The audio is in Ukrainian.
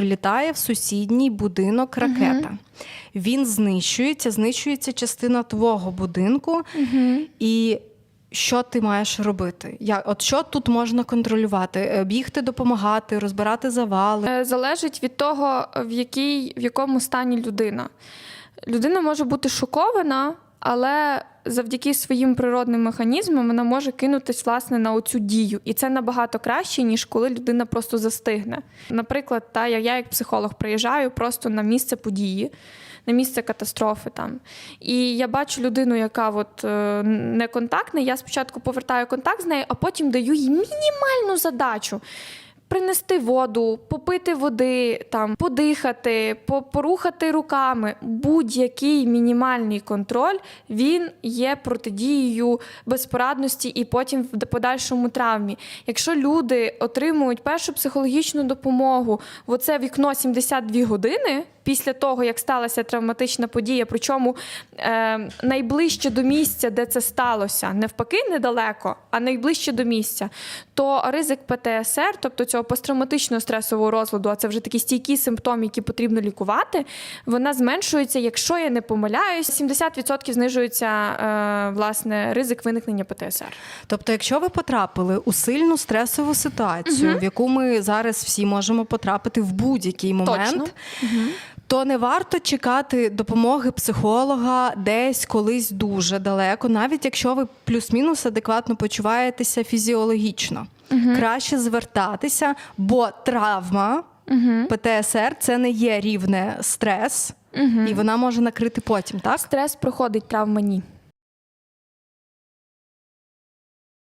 прилітає в сусідній будинок ракета. Він знищується, знищується частина твого будинку, і що ти маєш робити? Я, от що тут можна контролювати? Е, Бігти, допомагати, розбирати завали. Е, Залежить від того, в, якій, в якому стані людина. Людина може бути шокована, але завдяки своїм природним механізмам вона може кинутись власне на оцю дію. І це набагато краще, ніж коли людина просто застигне. Наприклад, та, я, я як психолог приїжджаю просто на місце події. На місце катастрофи там. І я бачу людину, яка от, е, неконтактна. Я спочатку повертаю контакт з нею, а потім даю їй мінімальну задачу принести воду, попити води, там подихати, порухати руками. Будь-який мінімальний контроль він є протидією безпорадності і потім в подальшому травмі. Якщо люди отримують першу психологічну допомогу в оце вікно 72 години. Після того, як сталася травматична подія, причому е, найближче до місця, де це сталося, навпаки, недалеко, а найближче до місця, то ризик ПТСР, тобто цього посттравматичного стресового розладу, а це вже такі стійкі симптоми, які потрібно лікувати, вона зменшується, якщо я не помиляюсь, 70% знижується е, власне ризик виникнення ПТСР. Тобто, якщо ви потрапили у сильну стресову ситуацію, в яку ми зараз всі можемо потрапити в будь-який момент, то не варто чекати допомоги психолога десь колись дуже далеко, навіть якщо ви плюс-мінус адекватно почуваєтеся фізіологічно. Краще звертатися, бо травма. ПТСР це не є рівне стрес, і вона може накрити потім, так? Стрес проходить, травма ні.